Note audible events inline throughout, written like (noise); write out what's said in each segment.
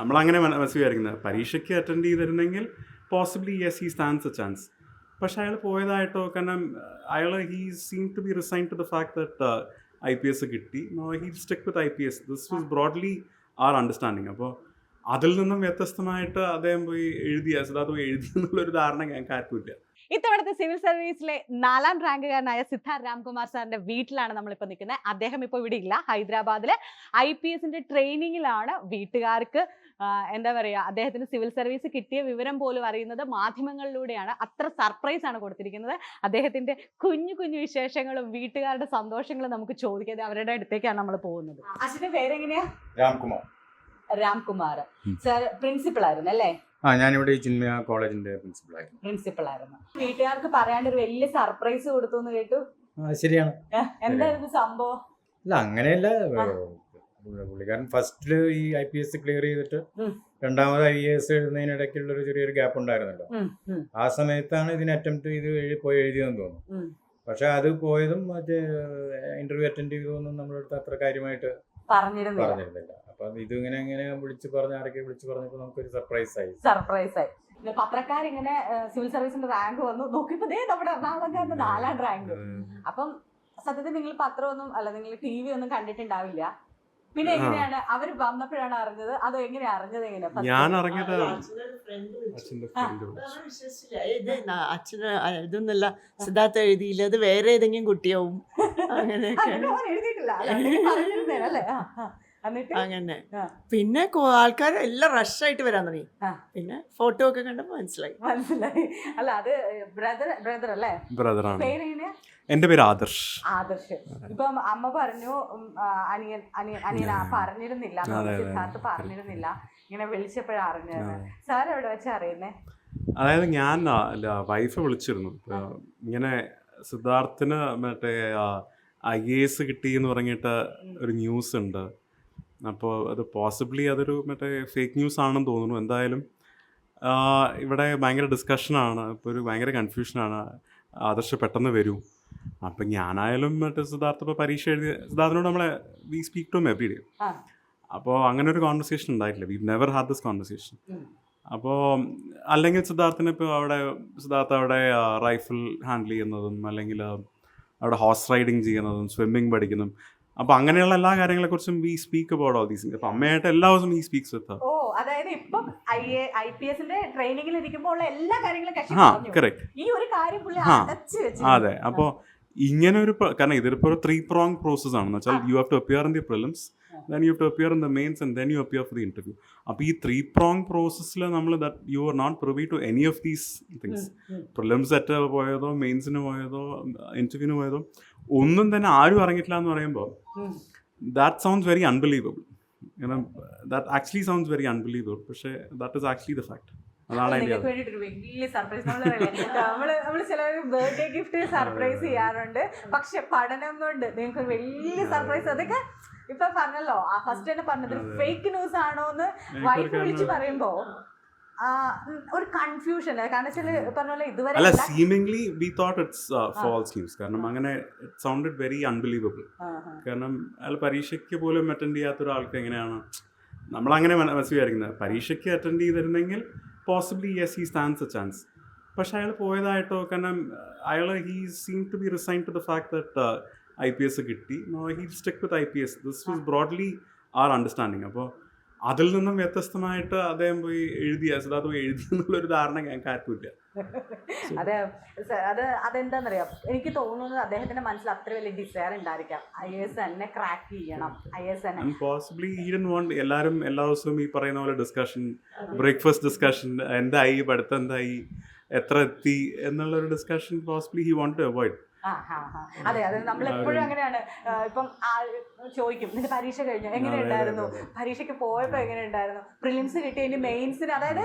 നമ്മളങ്ങനെ വിചാരിക്കുന്നത് പരീക്ഷയ്ക്ക് അറ്റൻഡ് ചെയ്തിരുന്നെങ്കിൽ possibly yes he stands a chance പക്ഷേ അയാൾ പോയതായിട്ടോ? കാരണം അയാൾ he seem to be resign to the fact that I P S കിട്ടി. He stuck with I P S this was broadly our understanding അപ്പോൾ അതിൽ നിന്നും വ്യത്യസ്തമായിട്ട് അദ്ദേഹം പോയി എഴുതിയ സിദ്ധാർത്ഥ പോയി എഴുതി എന്നുള്ളൊരു ധാരണ ഞങ്ങൾക്ക് ആർക്കും ഇല്ല ഇത്തവണത്തെ സിവിൽ സർവീസിലെ നാലാം റാങ്കുകാരനായ സിദ്ധാർത്ഥ് രാംകുമാർ സാറിന്റെ വീട്ടിലാണ് നമ്മൾ നമ്മളിപ്പോൾ നിൽക്കുന്നത്. അദ്ദേഹം ഇപ്പോൾ ഇവിടെ ഇല്ല. ഹൈദരാബാദിലെ ഐ പി എസിന്റെ ട്രെയിനിങ്ങിലാണ് വീട്ടുകാർക്ക് എന്താ പറയുക അദ്ദേഹത്തിന് സിവിൽ സർവീസ് കിട്ടിയ വിവരം പോലും അറിയുന്നത് മാധ്യമങ്ങളിലൂടെയാണ്. അത്ര സർപ്രൈസ് ആണ് കൊടുത്തിരിക്കുന്നത്. അദ്ദേഹത്തിന്റെ കുഞ്ഞു കുഞ്ഞു വിശേഷങ്ങളും വീട്ടുകാരുടെ സന്തോഷങ്ങളും നമുക്ക് ചോദിക്കാതെ അവരുടെ അടുത്തേക്കാണ് നമ്മൾ പോകുന്നത്. അച്ഛന്റെ പേരെങ്ങനെയാ? രാംകുമാർ. രാംകുമാർ. സർ പ്രിൻസിപ്പൾ ആയിരുന്നു അല്ലേ? ആ ഞാനിവിടെ ചിന്മയ കോളേജിന്റെ പ്രിൻസിപ്പളായിരുന്നു പ്രിൻസിപ്പൾ ആയിരുന്നു. വീട്ടുകാർക്ക് പറയാണ്ട് ഒരു വലിയ സർപ്രൈസ് കൊടുത്തു എന്ന് കേട്ടു ശരിയാണ്. എന്തായിരുന്നു സംഭവം? അല്ല അങ്ങനെയല്ല. പുള്ളിക്കാരൻ ഫസ്റ്റിൽ ഈ ഐ പി എസ് ക്ലിയർ ചെയ്തിട്ട്. രണ്ടാമത് ഐ എ എസ് എഴുതുന്നതിനിടയ്ക്കുള്ള ഒരു ചെറിയൊരു ഗ്യാപ്പ് ഉണ്ടായിരുന്നല്ലോ. ആ സമയത്താണ് ഇതിന് അറ്റംപ്റ്റ് ചെയ്ത് എഴുതി പോയി എഴുതിയതെന്ന് തോന്നുന്നു. പക്ഷെ അത് പോയതും മറ്റേ ഇന്റർവ്യൂ അറ്റൻഡ് ചെയ്തതൊന്നും നമ്മളെടുത്ത് അത്ര കാര്യമായിട്ട് പറഞ്ഞിരുന്നില്ല. അപ്പൊ ഇതിങ്ങനെ ഇങ്ങനെ വിളിച്ച് പറഞ്ഞ് ആരൊക്കെ വിളിച്ച് പറഞ്ഞപ്പോൾ നമുക്കൊരു സർപ്രൈസ് ആയി. സർപ്രൈസ് ആയി. പിന്നെ പത്രക്കാരിങ്ങനെ സിവിൽ സർവീസിന്റെ റാങ്ക് വന്നു. നോക്കിയപ്പോ ദേ നമ്മുടെ എറണാകുളംകാരന്റെ നാലാം റാങ്ക് അപ്പം സത്യത്തിൽ നിങ്ങൾ പത്രമൊന്നും അല്ല നിങ്ങൾ ടി വി ഒന്നും കണ്ടിട്ടുണ്ടാവില്ല. പിന്നെ. എങ്ങനെയാണ്? അവർ വന്നപ്പോഴാണ് അറിഞ്ഞത്? അതോ എങ്ങനെയാ അറിഞ്ഞത് എങ്ങനെയാ ഞാൻ അറിഞ്ഞത്. ഇത് അച്ഛന് ഇതൊന്നല്ല സിദ്ധാർത്ഥ എഴുതിയില്ല. അത് വേറെ ഏതെങ്കിലും കുട്ടിയാവും. (laughs) അങ്ങനെയൊക്കെ എഴുതിയിട്ടില്ല. അങ്ങനെ പിന്നെ ആൾക്കാർ എല്ലാം റഷായിട്ട് വരാൻ തുടങ്ങി. പിന്നെ ഫോട്ടോ ഒക്കെ കണ്ടപ്പോ മനസ്സിലായി. മനസ്സിലായി. അല്ല അത് ബ്രദർ ബ്രദർ അല്ലേ? ബ്രദറാണ് ആണ്. എന്റെ പേര് ആദർശ്. ആദർശ്. ഇപ്പം അമ്മ പറഞ്ഞു അനിയൻ അനിയൻ അനിയൻ ആ പറഞ്ഞിരുന്നില്ല. സിദ്ധാർത്ഥ് പറഞ്ഞിരുന്നില്ല. ഇങ്ങനെ വിളിച്ചപ്പോഴാ അറിഞ്ഞത്. സാർ എവിടെ വെച്ചാ അറിയുന്നേ? അതായത് ഞാൻ വൈഫ് വിളിച്ചിരുന്നു. ഇങ്ങനെ സിദ്ധാർത്ഥിന് മറ്റേ ഐ എ എസ് കിട്ടി എന്ന് പറഞ്ഞിട്ട് ഒരു ന്യൂസ് ഉണ്ട്. അപ്പോൾ അത് പോസിബിളി അതൊരു മറ്റേ ഫേക്ക് ന്യൂസ് ആണെന്ന് തോന്നുന്നു. എന്തായാലും ഇവിടെ ഭയങ്കര ഡിസ്കഷനാണ് ഇപ്പോൾ ഒരു ഭയങ്കര കൺഫ്യൂഷനാണ് ആദർശ് പെട്ടെന്ന് വരൂ. അപ്പം ഞാനായാലും മറ്റേ സിദ്ധാർത്ഥ ഇപ്പോൾ പരീക്ഷ എഴുതി സിദ്ധാർത്ഥനോട് നമ്മളെ we speak to every day അപ്പോൾ അങ്ങനെ ഒരു കോൺവെർസേഷൻ ഉണ്ടായിട്ടില്ല. We never had this conversation. അപ്പോൾ അല്ലെങ്കിൽ സിദ്ധാർത്ഥിന് ഇപ്പോൾ അവിടെ സിദ്ധാർത്ഥ അവിടെ റൈഫിൾ ഹാൻഡിൽ ചെയ്യുന്നതും അല്ലെങ്കിൽ അവിടെ ഹോർസ് റൈഡിങ് ചെയ്യുന്നതും സ്വിമ്മിങ് പഠിക്കുന്നതും അപ്പോൾ അങ്ങനെയുള്ള എല്ലാ കാര്യങ്ങളെ കുറിച്ചും we speak about all these അപ്പൊ അമ്മയായിട്ട് എല്ലാ ദിവസവും ഈ സ്പീക്സ് വിത്ത് ഓ അതായത് ഇപ്പം ഐ എ ഐ പി എസിന്റെ ട്രെയിനിങ്ങിൽ ഇരിക്കുമ്പോൾ ഉള്ള എല്ലാ കാര്യങ്ങളും ഈ ഒരു കാര്യം പുള്ളി അടച്ചു വെച്ചു അതെ. അപ്പോൾ ഇങ്ങനെ ഒരു കാരണം ഇതിപ്പോൾ ഒരു ത്രീ പ്രോങ് പ്രോസസ് ആണെന്ന് വെച്ചാൽ you have to appear in the prelims then you to appear in the mains and then you appear for the interview അപ്പോൾ ഈ ത്രീ പ്രോങ് പ്രോസസ്സിൽ നമ്മൾ that you are not privy to any of these things prelims അറ്റ പോയതോ മെയിൻസിന് പോയതോ ഇന്റർവ്യൂവിന് പോയതോ ഒന്നും തന്നെ ആരും അറിഞ്ഞിട്ടില്ല എന്ന് പറയുമ്പോൾ ദാറ്റ് സൗണ്ട്സ് വെരി അൺബിലീവബിൾ കാരണം that actually sounds very unbelievable പക്ഷേ that is actually the fact അതാണ് വലിയ സർപ്രൈസ് നമ്മൾ നമ്മൾ ചില ബർത്ത്ഡേ ഗിഫ്റ്റ് സർപ്രൈസ് ചെയ്യാറുണ്ട്. പക്ഷെ പഠനം കൊണ്ട് നിങ്ങൾക്ക് വലിയ സർപ്രൈസ് അതൊക്കെ ഇപ്പൊ പറഞ്ഞല്ലോ ആ ഫസ്റ്റ് തന്നെ പറഞ്ഞത് ഫേക്ക് ന്യൂസ് ആണോ എന്ന് വൈഫ് വിളിച്ച് പറയുമ്പോ ഒരു കൺഫ്യൂഷൻ കാരണം വെച്ചാൽ പറഞ്ഞ പോലെ ഇതുവരെ അല്ല seemingly we thought it's false news കാരണം അങ്ങനെ ഇറ്റ് സൗണ്ടഡ് വെരി അൺബിലീവബിൾ. കാരണം അയാൾ പരീക്ഷയ്ക്ക് പോലും അറ്റൻഡ് ചെയ്യാത്ത ഒരാൾക്ക് എങ്ങനെയാണ്? നമ്മളങ്ങനെ മനസ്സിലായിരിക്കുന്നത്. പരീക്ഷയ്ക്ക് അറ്റൻഡ് ചെയ്തിരുന്നെങ്കിൽ possibly yes he stands a chance പക്ഷെ അയാൾ പോയതായിട്ടോ കാരണം അയാൾ he seem to be resign to the fact that I P S കിട്ടി. He stuck with I P S this was broadly our understanding അപ്പോൾ അതിൽ നിന്നും വ്യത്യസ്തമായിട്ട് അദ്ദേഹം പോയി എഴുതിയ സിദ്ധാർത്ഥ പോയി എഴുതി എന്നുള്ളൊരു ധാരണ ഞാൻ കാര്യമില്ല (laughs) അതെ അത് അതെന്താന്നറിയാം? എനിക്ക് തോന്നുന്നത് അദ്ദേഹത്തിന്റെ മനസ്സിൽ അത്ര വലിയ ഡിസയർ ഉണ്ടായിരിക്കാം. ഐ എസ് എന്നെ ക്രാക്ക് ചെയ്യണം. ഐ എസ് പോസിബിളി വോണ്ട് എല്ലാവരും എല്ലാ ദിവസവും ഈ പറയുന്ന പോലെ ഡിസ്കഷൻ ബ്രേക്ക്ഫാസ്റ്റ് ഡിസ്കഷൻ എന്തായി പഠിത്തം എന്തായി എത്ര എത്തി എന്നുള്ള ഒരു discussion possibly he want to avoid. അതെ അതെ നമ്മൾ എപ്പോഴും അങ്ങനെയാണ്. ഇപ്പം ചോദിക്കും. നിന്റെ പരീക്ഷ കഴിഞ്ഞു. എങ്ങനെ ഉണ്ടായിരുന്നു. പരീക്ഷയ്ക്ക് പോയപ്പോ എങ്ങനെ ഉണ്ടായിരുന്നു പ്രിലിംസ് കിട്ടി ഇനി മെയിൻസിന് അതായത്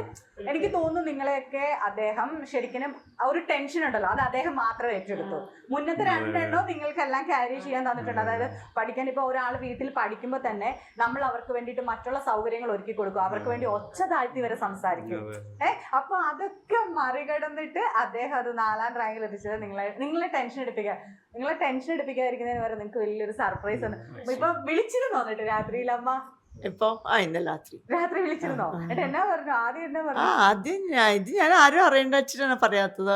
എനിക്ക് തോന്നുന്നു നിങ്ങളെയൊക്കെ അദ്ദേഹം ശരിക്കും ഒരു ടെൻഷൻ ഉണ്ടല്ലോ. അത് അദ്ദേഹം മാത്രം ഏറ്റെടുത്തു. മുന്നത്തെ രണ്ടെണ്ണോ നിങ്ങൾക്കെല്ലാം ക്യാരി ചെയ്യാൻ തന്നിട്ടുണ്ട്. അതായത് പഠിക്കാൻ ഇപ്പോൾ ഒരാൾ വീട്ടിൽ പഠിക്കുമ്പോൾ തന്നെ നമ്മൾ അവർക്ക് വേണ്ടിയിട്ട് മറ്റുള്ള സൗകര്യങ്ങൾ ഒരുക്കി കൊടുക്കും. അവർക്ക് വേണ്ടി ഒച്ച താഴ്ത്തി വരെ സംസാരിക്കും. ഏഹ് അപ്പൊ അതൊക്കെ മറികടന്നിട്ട് അദ്ദേഹം അത് നാലാം റാങ്കിൽ എത്തിച്ചത് നിങ്ങളെ നിങ്ങളെ ടെൻഷൻ എടുപ്പിക്കുക. നിങ്ങളെ ടെൻഷൻ എടുപ്പിക്കാതിരിക്കുന്നതിന് വരെ നിങ്ങൾക്ക് വലിയൊരു സർപ്രൈസ് ആണ്. ഇപ്പൊ വിളിച്ചിരുന്നു എന്നിട്ട് രാത്രിയിൽ അമ്മ ഇപ്പൊ? ആ ഇന്നലെ രാത്രി. രാത്രി വിളിച്ചിരുന്നോ? ആ, ആ. എന്നിട്ട് എന്നാ പറഞ്ഞു? ആദ്യം എന്നാ ആ പറഞ്ഞു? ആദ്യം ഞാൻ ഇത് ഞാൻ ആരും അറിയേണ്ട വെച്ചിട്ടാണ് പറയാത്തത്.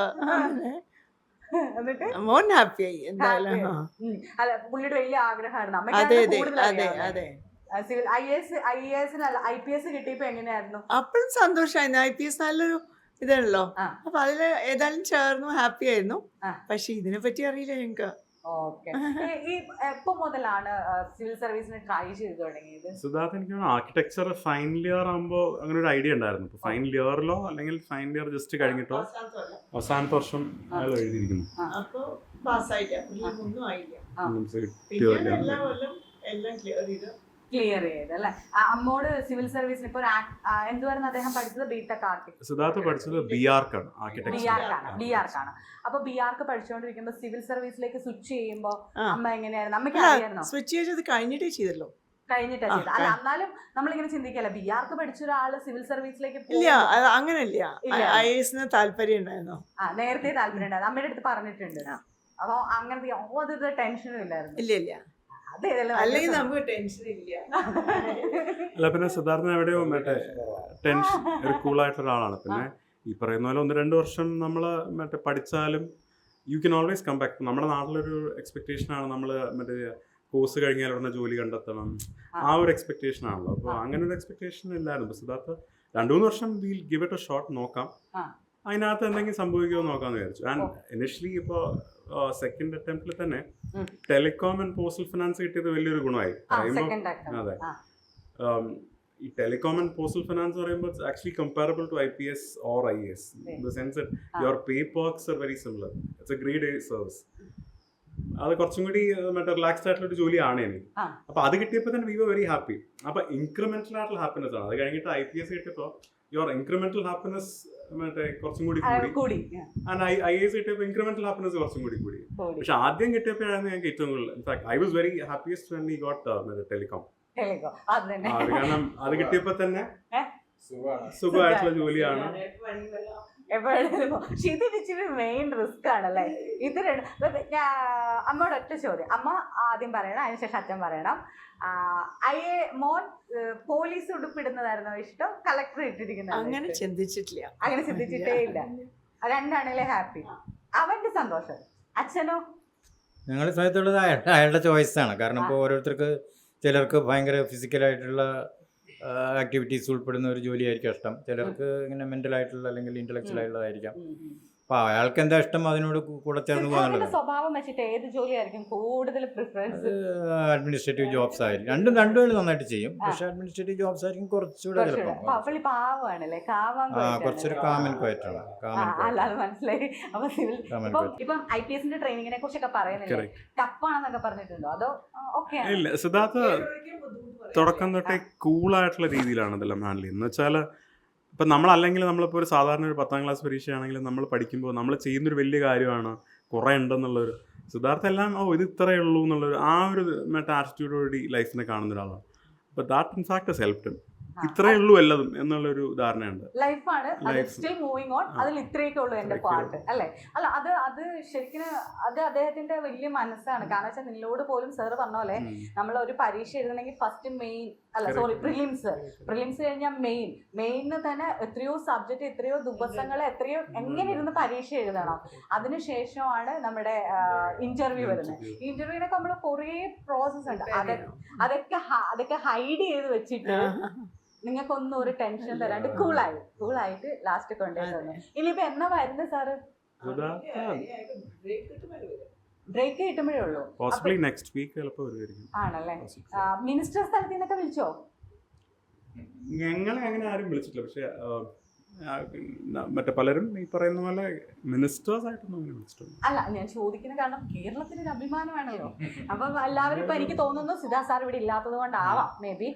എന്നിട്ട്? മോൻ ഹാപ്പിയായി എന്തായാലും. Happy. ആ. അല്ല പുള്ളിയുടെ വലിയ ആഗ്രഹമാണ് അതെ അതെ അതെ അതെ. Civil I S I S I P S കിട്ടിയപ്പോ എങ്ങനെയായിരുന്നു? അപ്പോഴും സന്തോഷമായിരുന്നു ഐ പി എസ് നല്ലൊരു ഇതാണല്ലോ. അപ്പൊ അതിൽ ഏതായാലും ചേർന്നു ഹാപ്പി ആയിരുന്നു. പക്ഷെ ഇതിനെ പറ്റി അറിയില്ല ഞങ്ങക്ക്. എപ്പോ മുതലാണ് സിവിൽ സർവീസിന് ട്രൈ ചെയ്തു തുടങ്ങിയത്? സിദ്ധാർത്ഥ എനിക്ക് ആർക്കിടെക്ചർ ഫൈനൽ ഇയർ ആകുമ്പോൾ അങ്ങനെ ഒരു ഐഡിയ ഉണ്ടായിരുന്നു. ഇപ്പൊ ഫൈനൽ ഇയറിലോ അല്ലെങ്കിൽ ഫൈനൽ ഇയർ ജസ്റ്റ് കഴിഞ്ഞിട്ടോ? അവസാനത്തെ വർഷം അയാൾ എഴുതിയിരിക്കുന്നു. പാസ്സായില്ല. ഒന്നും ആയില്ല. എല്ലാം ക്ലിയർ ചെയ്തു. ക്ലിയർ ചെയ്ത് അല്ലെ? അമ്മോട് സിവിൽ സർവീസിന് ഇപ്പൊ എന്തുവായിരുന്നു അദ്ദേഹം പഠിച്ചത്? ബിടെക് ആർക്കിടെക്ട് സിദ്ധാർത്ഥ പഠിച്ചത് ബി ആർക്കാണ് ആർക്കാണ് ബി ആർക്കാണ് അപ്പൊ ബി ആർക്ക് പഠിച്ചുകൊണ്ടിരിക്കുമ്പോ സിവിൽ സർവീസിലേക്ക് സ്വിച്ച് ചെയ്യുമ്പോ അമ്മ എങ്ങനെയായിരുന്നു? അമ്മയ്ക്ക് അറിയായിരുന്നോ? സ്വിച്ച് ചെയ്തത് കഴിഞ്ഞിട്ടേ ചെയ്തല്ലോ. കഴിഞ്ഞിട്ടാ ചെയ്തത്. അല്ല എന്നാലും നമ്മളിങ്ങനെ ചിന്തിക്കല്ല ബി ആർക്ക് പഠിച്ച ഒരാൾ സിവിൽ സർവീസിലേക്ക് ഇല്ല ഇല്ല. ഐ എസിന് താല്പര്യം ഉണ്ടായിരുന്നോ. ആ നേരത്തെ താല്പര്യം ഉണ്ടായിരുന്നു. അമ്മയുടെ അടുത്ത് പറഞ്ഞിട്ടുണ്ട്. അപ്പൊ അങ്ങനത്തെ യാതൊരു ടെൻഷനും ഇല്ലായിരുന്നു. ഇല്ല ഇല്ല. അല്ലെങ്കിൽ നമുക്ക് ടെൻഷൻ ഇല്ല. അല്ല പിന്നെ സിദ്ധാർത്ഥന എവിടെയോ മറ്റേ ടെൻഷൻ ഒരു കൂളായിട്ടുള്ള ഒരാളാണ്. പിന്നെ ഈ പറയുന്ന പോലെ ഒന്ന് രണ്ട് വർഷം നമ്മൾ മറ്റേ പഠിച്ചാലും you can always come back നമ്മുടെ നാട്ടിലൊരു എക്സ്പെക്ടേഷൻ ആണ് നമ്മൾ മറ്റേ കോഴ്സ് കഴിഞ്ഞാൽ ഉടനെ ജോലി കണ്ടെത്തണം. ആ. ഒരു എക്സ്പെക്ടേഷൻ ആണല്ലോ. അപ്പോൾ അങ്ങനെ ഒരു എക്സ്പെക്ടേഷൻ ഇല്ലായിരുന്നു. സിദ്ധാർത്ഥ രണ്ടു മൂന്ന് വർഷം will give it a shot നോക്കാം. അതിനകത്ത് എന്തെങ്കിലും സംഭവിക്കുമോ നോക്കാമെന്ന് വിചാരിച്ചു. ആൻഡ് ഇനിഷ്യലി ഇപ്പോൾ സെക്കൻഡ് അറ്റംപ്റ്റിൽ തന്നെ ടെലികോം ആൻഡ് പോസ്റ്റൽ ഫിനാൻസ് കിട്ടിയത് വലിയൊരു ഗുണമായി. അതെ. ഈ ടെലികോം ആൻഡ് പോസ്റ്റൽ ഫിനാൻസ് പറയുമ്പോൾ actually comparable to I P S or I S in the sense your pay perks are very similar it's a great service അത് കുറച്ചും കൂടി മറ്റേ റിലാക്സ്ഡ് ആയിട്ടുള്ള ഒരു ജോലിയാണ് എനിക്ക്. അപ്പൊ അത് കിട്ടിയപ്പോൾ തന്നെ വി വർ വെരി ഹാപ്പി അപ്പൊ ഇൻക്രിമെന്റൽ ആയിട്ടുള്ള ഹാപ്പിനെസ് ആണ്. അത് കഴിഞ്ഞിട്ട് ഐ പി എസ് കിട്ടിയപ്പോൾ യുവർ ഇൻക്രിമെന്റൽ ഹാപ്പിനെസ് മറ്റേ കുറച്ചും കൂടി കൂടി. ഐ എസ് കിട്ടിയപ്പോൾ ഇൻക്രിമെന്റൽ ഹാപ്പിനെസ് കുറച്ചും കൂടി കൂടി. പക്ഷെ ആദ്യം കിട്ടിയപ്പോഴാണ് ഞങ്ങൾക്ക് ഏറ്റവും കൂടുതൽ. In fact I was very happiest when I got telecom telecom അത് കാരണം അത് കിട്ടിയപ്പോ തന്നെ സുഖമായിട്ടുള്ള ജോലിയാണ്. എപ്പോഴും പക്ഷെ ഇത് ഇച്ചിരി മെയിൻ റിസ്ക് ആണല്ലേ? ഇത് രണ്ട് ഞാൻ അമ്മയോട് ഒറ്റ ചോദ്യം. അമ്മ ആദ്യം പറയണം അതിനുശേഷം അച്ഛൻ പറയണം. അയ്യെ മോൻ പോലീസ് ഉടുപ്പിടുന്നതായിരുന്നോ ഇഷ്ടം? കളക്ടർ ഇട്ടിരിക്കുന്നത് അങ്ങനെ ചിന്തിച്ചിട്ടില്ല. അങ്ങനെ ചിന്തിച്ചിട്ടേ ഇല്ല. രണ്ടാണല്ലേ ഹാപ്പി അവന്റെ സന്തോഷം. അച്ഛനോ? ഞങ്ങൾ സമയത്തുള്ളത് അയാളുടെ അയാളുടെ ചോയ്സാണ് കാരണം ഇപ്പോൾ ഓരോരുത്തർക്ക് ചിലർക്ക് ഭയങ്കര ഫിസിക്കലായിട്ടുള്ള ആക്ടിവിറ്റീസ് ഉൾപ്പെടുന്ന ഒരു ജോലിയായിരിക്കും ഇഷ്ടം. ചിലർക്ക് ഇങ്ങനെ മെന്റലായിട്ടുള്ള അല്ലെങ്കിൽ ഇന്റലക്ച്വൽ ആയിട്ടുള്ളതായിരിക്കാം. അപ്പോൾ അയാൾക്ക് എന്താ ഇഷ്ടം? അതിനോട് കൂടെ ചേർന്ന് പോകാനുള്ളത് സ്വഭാവം വെച്ചിട്ട് ഏത് ജോലിയായിരിക്കും കൂടുതൽ പ്രിഫറൻസ് അഡ്മിനിസ്ട്രേറ്റീവ് ജോബ്സ് ആയിരിക്കും. രണ്ടും രണ്ടും നന്നായിട്ട് ചെയ്യും. പക്ഷെ അഡ്മിനിസ്ട്രേറ്റീവ് ജോബ്സ് ആയിരിക്കും കുറച്ചുകൂടെ ചിലപ്പോൾ ആ കുറച്ചൊരു കാമൻ ക്വയറ്റാണ് കാമൻ മനസ്സിലായി. അപ്പൊ സിവിൽ കാമൻ ഇപ്പം ക്വയറ്റ് ഇപ്പം ഐ പി എസിന്റെ ട്രെയിനിങ്ങിനെ കുറിച്ചൊക്കെ പറയുന്നില്ലേ? ടഫാണെന്നൊക്കെ പറഞ്ഞിട്ടുണ്ടോ? അതോ ഓക്കെ ഇല്ല സിദ്ധാർത്ഥ തുടക്കം തൊട്ടേ കൂളായിട്ടുള്ള രീതിയിലാണ് ഇതെല്ലാം ഹാൻഡിൽ ചെയ്യുന്നത്. എന്ന് വെച്ചാൽ ഇപ്പം നമ്മളല്ലെങ്കിൽ നമ്മളിപ്പോൾ ഒരു സാധാരണ ഒരു പത്താം ക്ലാസ് പരീക്ഷയാണെങ്കിലും നമ്മൾ പഠിക്കുമ്പോൾ നമ്മൾ ചെയ്യുന്നൊരു വലിയ കാര്യമാണ് കുറേ ഉണ്ടെന്നുള്ളൊരു സിദ്ധാർത്ഥ എല്ലാം ഓ ഇത് ഇത്രയേ ഉള്ളൂ എന്നുള്ളൊരു ആ ഒരു മറ്റേ ആറ്റിറ്റ്യൂഡോടി ലൈഫിനെ കാണുന്ന ഒരാളാണ്. അപ്പോൾ ദാറ്റ് ഇൻ ഫാക്ട് ഹെൽപ്ഡ് ഇത്രയേ ഉള്ളൂ എല്ലതും എന്നുള്ളൊരു ധാരണയുണ്ട്. ലൈഫാണ്. Still moving on. അതിൽ ഇത്രയൊക്കെ ഉള്ളൂ എന്റെ പാട്ട് അല്ലെ? അല്ല അത് അത് ശരിക്കും അത് അദ്ദേഹത്തിന്റെ വലിയ മനസ്സാണ്. കാരണം വെച്ചാൽ നിന്നോട് പോലും സാറ് പറഞ്ഞ പോലെ നമ്മൾ ഒരു പരീക്ഷ എഴുതണമെങ്കിൽ ഫസ്റ്റ് മെയിൻ അല്ല സോറി പ്രിലിംസ് പ്രിലിംസ് കഴിഞ്ഞാൽ മെയിൻ മെയിനിന് തന്നെ എത്രയോ സബ്ജക്ട് എത്രയോ ദിവസങ്ങൾ എത്രയോ എങ്ങനെ ഇരുന്ന് പരീക്ഷ എഴുതണം. അതിനുശേഷമാണ് നമ്മുടെ ഇന്റർവ്യൂ വരുന്നത്. ഇന്റർവ്യൂവിനൊക്കെ നമ്മൾ കുറേ പ്രോസസ് ഉണ്ട്. അതൊക്കെ അതൊക്കെ ഹൈഡ് ചെയ്ത് വെച്ചിട്ട് നിങ്ങൾക്കൊന്നും ഒരു ടെൻഷൻ തരാണ്ട് കൂളായി കൂളായിട്ട് ലാസ്റ്റ് കൊണ്ടുപോയി തന്നു ഇനിയിപ്പോ എന്നാ വരുന്നത് സാറ്? ബ്രേക്ക് കിട്ടുമ്പോഴേ ഉള്ളൂ. പോസിബിളി നെക്സ്റ്റ് വീക്ക് ചിലപ്പോൾ വരുമായിരിക്കും ആണല്ലേ? മിനിസ്റ്റർ സ്ഥലത്ത് നിന്നൊക്കെ വിളിച്ചോ? ഞങ്ങളെ അങ്ങനെ ആരും വിളിച്ചിട്ടില്ല. പക്ഷേ മറ്റേ പലരും ഈ പറയുന്ന പോലെ മിനിസ്റ്റേഴ്സ് ആയിട്ടൊന്നും അങ്ങനെ വിളിച്ചിട്ടുണ്ട് അല്ല ഞാൻ ചോദിക്കുന്ന കാരണം കേരളത്തിന് ഒരു അഭിമാനമാണല്ലോ. അപ്പൊ എല്ലാവരും ഇപ്പൊ എനിക്ക് തോന്നുന്നു സിദ്ധാ സാർ ഇവിടെ ഇല്ലാത്തത് കൊണ്ടാവാം. മേ ബി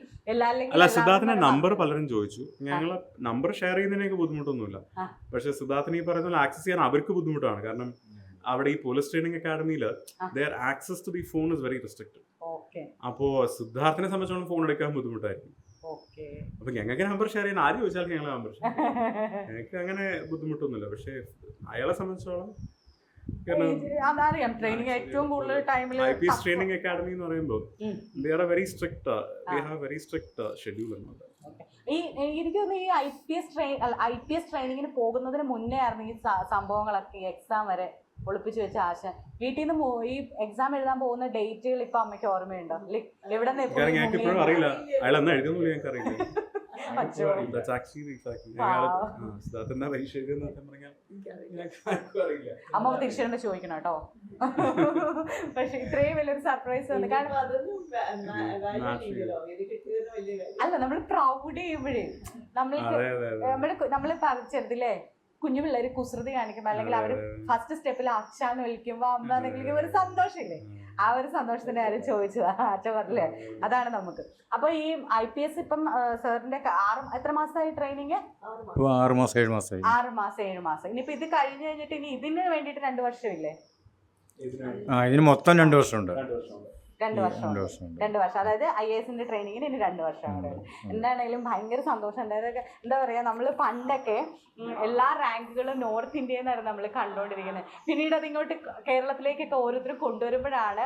അല്ല സിദ്ധാർത്ഥിന്റെ നമ്പർ പലരും ചോദിച്ചു. ഞങ്ങൾ നമ്പർ ഷെയർ ചെയ്യുന്നതിനൊക്കെ ബുദ്ധിമുട്ടൊന്നുമില്ല. പക്ഷെ സിദ്ധാർത്ഥിന് ഈ പറയുന്ന പോലെ ആക്സസ് ചെയ്യാൻ അവർക്ക് ബുദ്ധിമുട്ടാണ്. കാരണം അവിടെ ഈ police training അക്കാഡമിയിൽ. Their access to the phone is very restricted okay അപ്പോൾ സിദ്ധാർത്ഥിനെ സംബന്ധിച്ചോളം ഫോൺ എടുക്കാൻ ബുദ്ധിമുട്ടായിരിക്കും. അപ്പൊ ഞങ്ങൾക്ക് നമ്പർ ഷെയർ ചെയ്യാൻ ആര് ചോദിച്ചാലും ഞങ്ങൾ നമ്പർ ഷെയർ ഞങ്ങൾക്ക് അങ്ങനെ ബുദ്ധിമുട്ടൊന്നുമില്ല. പക്ഷെ അയാളെ സംബന്ധിച്ചോളം അതറിയാം. ട്രെയിനിങ് ഏറ്റവും കൂടുതൽ ടൈമിൽ I P S training academy എന്ന് പറയുമ്പോൾ they are very strict they have very strict schedule എന്നുള്ളത് ഈ ഈ I P S train I P S ട്രെയിനിങ്ങിന് പോകുന്നതിന് മുന്നേ ആയിരുന്നു ഈ സംഭവങ്ങളൊക്കെ എക്സാം വരെ. ഒളിപ്പിച്ചു വെച്ച ആശ. വീട്ടിൽ നിന്ന് ഈ എക്സാം എഴുതാൻ പോകുന്ന ഡേറ്റുകൾ ഇപ്പൊ അമ്മയ്ക്ക് ഓർമ്മയുണ്ടോ? ലൈക്ക് എവിടെ നിന്ന് അറിയില്ല. അയാൾ എന്നാ എഴുതുന്നില്ല ഞങ്ങൾക്ക് അറിയില്ല. അമ്മ തിരിച്ചുകൊണ്ട് ചോദിക്കണം കേട്ടോ. പക്ഷെ ഇത്രയും വലിയൊരു സർപ്രൈസ് വന്നു. കാരണം അല്ല നമ്മൾ പ്രൗഡ് ചെയ്യുമ്പോഴേ. നമ്മൾ നമ്മൾ നമ്മൾ നമ്മൾ നമ്മൾ ചെറുതില്ലേ കുഞ്ഞു പിള്ളേര് കുസൃതി കാണിക്കുമ്പോ അല്ലെങ്കിൽ അവർ ഫസ്റ്റ് സ്റ്റെപ്പിൽ അച്ഛാന്ന് വിളിക്കുമ്പോ അമ്മ എന്തെങ്കിലും ഒരു സന്തോഷമില്ലേ? ആ ഒരു സന്തോഷത്തിന്റെ കാര്യം ചോദിച്ചതാ അച്ഛൻ പറഞ്ഞില്ലേ? അതാണ് നമുക്ക്. അപ്പൊ ഈ ഐ പി എസ് ഇപ്പം സാറിന്റെ ആറ് എത്ര മാസമായി ട്രെയിനിങ് ആറ് മാസം ഏഴ് മാസം ആറ് മാസം ഏഴ് മാസം. ഇനിയിപ്പോ ഇത് കഴിഞ്ഞു കഴിഞ്ഞിട്ട് ഇനി ഇതിന് വേണ്ടിട്ട് രണ്ടു വർഷമില്ലേ? ഇതിന് മൊത്തം രണ്ട് വർഷമുണ്ട്. രണ്ട് വർഷം രണ്ട് വർഷം അതായത് ഐ എസിന്റെ ട്രെയിനിങ്ങിന് ഇനി രണ്ട് വർഷം കൂടെ എന്താണെങ്കിലും ഭയങ്കര സന്തോഷം. അതായത് എന്താ പറയാ നമ്മൾ പണ്ടൊക്കെ എല്ലാ റാങ്കുകളും നോർത്ത് ഇന്ത്യയിൽ നമ്മൾ കണ്ടുകൊണ്ടിരിക്കുന്നത് പിന്നീട് അത് ഇങ്ങോട്ട് കേരളത്തിലേക്കൊക്കെ ഓരോരുത്തർ കൊണ്ടുവരുമ്പോഴാണ്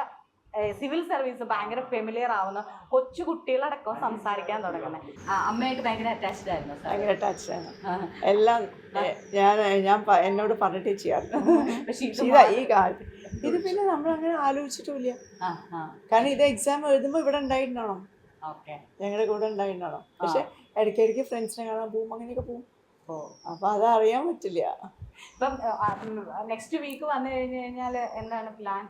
സിവിൽ സർവീസ് ഭയങ്കര ഫെമിലിയർ ആവുന്ന കൊച്ചു കുട്ടികളടക്കം സംസാരിക്കാൻ തുടങ്ങുന്നത് അമ്മയായിട്ട് ഭയങ്കര അറ്റാച്ച്ഡ് ആയിരുന്നു ഭയങ്കര അറ്റാച്ച്ഡ് ആണ്. എല്ലാം ഞാൻ ഞാൻ എന്നോട് പറഞ്ഞിട്ട് ചെയ്യാറുണ്ട് പക്ഷേ ഈ കാലത്ത് ഇത് പിന്നെ നമ്മൾ അങ്ങനെ ആലോചിച്ചിട്ടില്ല ആ ആ. കാരണം ഇത് എക്സാം എഴുതുമ്പോൾ ഇവിടെ ഉണ്ടായിട്ടുണ്ടാവണം. ഓക്കെ. ഞങ്ങളുടെ കൂടെ ഉണ്ടായിട്ടുണ്ടാവണം. പക്ഷെ ഇടയ്ക്കിടയ്ക്ക് ഫ്രണ്ട്സിനെ കാണാൻ പോകും അങ്ങനെയൊക്കെ പോകും. ഓ. അപ്പൊ അറിയാൻ പറ്റില്ല. ഇപ്പം നെക്സ്റ്റ് വീക്ക് വന്നു കഴിഞ്ഞു കഴിഞ്ഞാൽ എന്താണ് പ്ലാൻ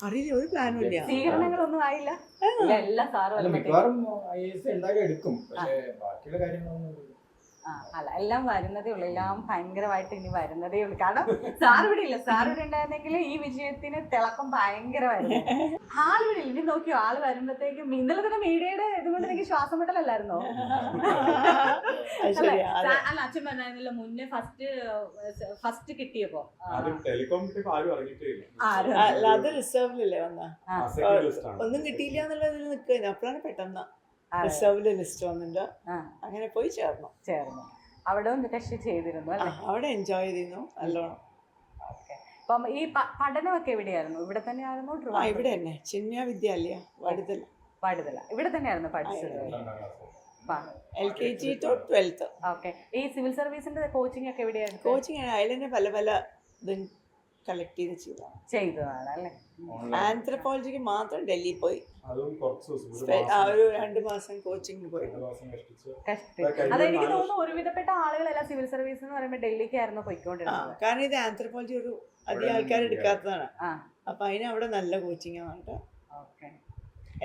അറിയില്ല ഒരു പ്ലാനും ഇല്ല. സ്വീകരണങ്ങളൊന്നും ആയില്ല? എല്ലാ സാറ് മിക്കവാറും എടുക്കും. പക്ഷേ ബാക്കിയുള്ള കാര്യങ്ങളൊന്നും അല്ല എല്ലാം വരുന്നതേ ഉള്ളൂ. എല്ലാം ഭയങ്കരമായിട്ട് ഇനി വരുന്നതേ ഉള്ളൂ. കാരണം സാർ ഇവിടെ ഇല്ല. സാർ ഇവിടെ ഉണ്ടായിരുന്നെങ്കിൽ ഈ വിജയത്തിന് തിളക്കം ഭയങ്കരമായിരുന്നു. ആൾ ഇവിടെ ഇല്ല ഇനി നോക്കിയോ ആൾ വരുമ്പോഴത്തേക്കും ഇന്നലെ തന്നെ മീഡിയയുടെ ഇതുകൊണ്ട് എനിക്ക് ശ്വാസം മുട്ടലല്ലായിരുന്നോ? അത് അല്ലേ? അച്ഛൻ പറഞ്ഞായിരുന്നല്ലോ മുന്നേ ഫസ്റ്റ് ഫസ്റ്റ് കിട്ടിയപ്പോ. അത് റിസർവിലല്ലേ വന്ന? ഒന്നും കിട്ടിയില്ല എന്നുള്ളതിൽ നിൽക്കുന്നു അപ്പോഴാണ് പെട്ടെന്ന് വന്നിട്ട് ആ, അങ്ങനെ പോയി ചേർന്നു. ചേർന്നു. അവിടെ ഒന്ന് കൃഷി ചെയ്തിരുന്നു അല്ലേ? അവിടെ എൻജോയ് ചെയ്തിരുന്നു നല്ലോണം. അപ്പം ഈ പഠനമൊക്കെ എവിടെയായിരുന്നു? ഇവിടെ തന്നെ ആയിരുന്നു? ഇവിടെ തന്നെ. ചിന്യ വിദ്യാലയ വടുതല. വടുതല. ഇവിടെ തന്നെയായിരുന്നു പഠിച്ചത്. L K G to twelfth okay. ഈ സിവിൽ സർവീസിന്റെ കോച്ചിങ് ഒക്കെ എവിടെയായിരുന്നു? കോച്ചിങ് അതിൽ തന്നെ പല പല ഇതും കളക്ട് ചെയ്ത് ചെയ്തതാണ്. ചെയ്തതാണ് അല്ലേ ആന്ത്രപ്പോളജിക്ക് മാത്രം ഡൽഹിയിൽ പോയി. അതും കുറച്ച് ദിവസം ഒരു ആ ഒരു രണ്ട് മാസം കോച്ചിങ് പോയി. അതെനിക്ക് തോന്നുന്നു ഒരുവിധപ്പെട്ട ആളുകളെല്ലാം സിവിൽ സർവീസ് എന്ന് പറയുമ്പോൾ ഡൽഹിക്കായിരുന്നു പോയിക്കൊണ്ടിരുന്നത്. കാരണം ഇത് ആന്ത്രപ്പോളജി ഒരു അധികം ആൾക്കാർ എടുക്കാത്തതാണ്. അപ്പൊ അതിന് അവിടെ നല്ല കോച്ചിങ് ആണ് ഓക്കെ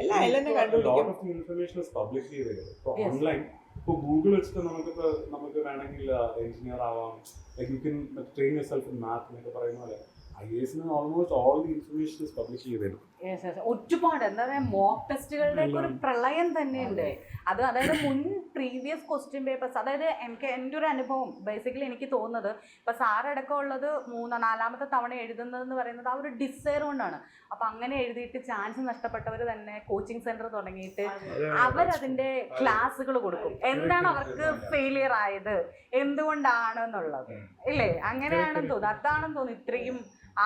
എല്ലാം അതിൽ തന്നെ കണ്ടുപിടിക്കും. ഇപ്പോൾ ഗൂഗിൾ വെച്ചിട്ട് നമുക്ക് നമുക്ക് വേണമെങ്കിൽ എഞ്ചിനീയർ ആവാം. Like you can train yourself in math എന്നൊക്കെ പറയുന്ന പോലെ. ഐ എസിന് almost all the information publish yes. ഒരുപാട്. എന്താ പറയാ മോക്ക് ടെസ്റ്റുകളുടെ ഒരു പ്രളയം തന്നെയുണ്ട് അത്. അതായത് മുൻ പ്രീവിയസ് ക്വസ്റ്റ്യൻ പേപ്പേഴ്സ് അതായത് എനിക്ക് എന്റെ ഒരു അനുഭവം ബേസിക്കലി എനിക്ക് തോന്നുന്നത് ഇപ്പൊ സാറടക്കം ഉള്ളത് മൂന്ന് നാലാമത്തെ തവണ എഴുതുന്നതെന്ന് പറയുന്നത് ആ ഒരു ഡിസയർ കൊണ്ടാണ്. അപ്പൊ അങ്ങനെ എഴുതിയിട്ട് ചാൻസ് നഷ്ടപ്പെട്ടവർ തന്നെ കോച്ചിങ് സെന്റർ തുടങ്ങിയിട്ട് അവരതിന്റെ ക്ലാസ്സുകൾ കൊടുക്കും. എന്താണ് അവർക്ക് ഫെയിലിയർ ആയത്? എന്തുകൊണ്ടാണ് എന്നുള്ളത് ഇല്ലേ? അങ്ങനെയാണെന്ന് തോന്നുന്നു. അതാണെന്ന് തോന്നുന്നു ഇത്രയും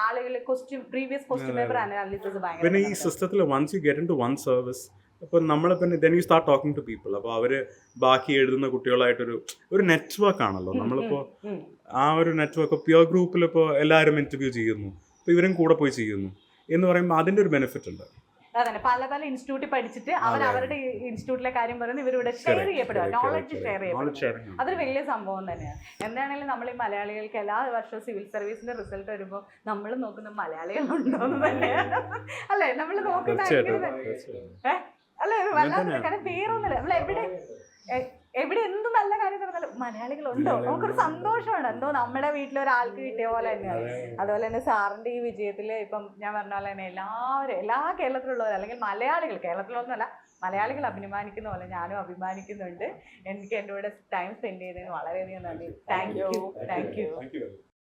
ആളുകൾ question previous question paper analysis പിന്നെ ഈ സിസ്റ്റത്തിൽ once you get into one service അപ്പം നമ്മൾ പിന്നെ then you start talking to people അപ്പോൾ അവർ ബാക്കി എഴുതുന്ന കുട്ടികളായിട്ടൊരു ഒരു നെറ്റ്വർക്ക് ആണല്ലോ. നമ്മളിപ്പോൾ. ആ ഒരു നെറ്റ്വർക്ക് പ്യുവർ ഗ്രൂപ്പിൽ ഇപ്പോൾ എല്ലാവരും ഇന്റർവ്യൂ ചെയ്യുന്നു. അപ്പോൾ ഇവരും കൂടെ പോയി ചെയ്യുന്നു. എന്ന് പറയുമ്പോൾ അതിന്റെ ഒരു ബെനിഫിറ്റ് ഉണ്ട്. അതന്നെ. പല പല ഇൻസ്റ്റിറ്റ്യൂട്ടിൽ പഠിച്ചിട്ട് അവർ അവരുടെ ഇൻസ്റ്റിറ്റ്യൂട്ടിലെ കാര്യം പറയുന്നത് ഇവരിവിടെ ഷെയർ ചെയ്യപ്പെടുക. നോളജ് ഷെയർ ചെയ്യപ്പെടും ചെയ്യപ്പെടുക. അതൊരു വലിയ സംഭവം തന്നെയാണ് എന്താണെങ്കിലും നമ്മൾ ഈ മലയാളികൾക്ക് എല്ലാ വർഷവും സിവിൽ സർവീസിന്റെ റിസൾട്ട് വരുമ്പോൾ നമ്മൾ നോക്കുന്ന മലയാളികളുണ്ടോ എന്ന് തന്നെയാണ് അല്ലേ? നമ്മൾ നോക്കുന്ന അല്ലെ. അല്ലേ വല്ലാതെ. കാരണം പേരൊന്നുമില്ല നമ്മൾ എവിടെ? എവിടെ എന്ത് നല്ല കാര്യം നടന്നാലും മലയാളികൾ മലയാളികളുണ്ടോ നമുക്കൊരു സന്തോഷമാണ്. എന്തോ നമ്മുടെ വീട്ടിൽ ഒരാൾക്ക് കിട്ടിയ പോലെ തന്നെയാണ് അതുപോലെ തന്നെ സാറിന്റെ ഈ വിജയത്തിൽ ഇപ്പം ഞാൻ പറഞ്ഞ പോലെ തന്നെ എല്ലാവരും എല്ലാ കേരളത്തിലുള്ളവർ അല്ലെങ്കിൽ മലയാളികൾ കേരളത്തിലൊന്നുമല്ല മലയാളികൾ അഭിമാനിക്കുന്ന പോലെ ഞാനും അഭിമാനിക്കുന്നുണ്ട്. എനിക്ക് എന്റെ കൂടെ ടൈം സ്പെൻഡ് ചെയ്തതിന് വളരെയധികം നന്ദി. Thank you thank you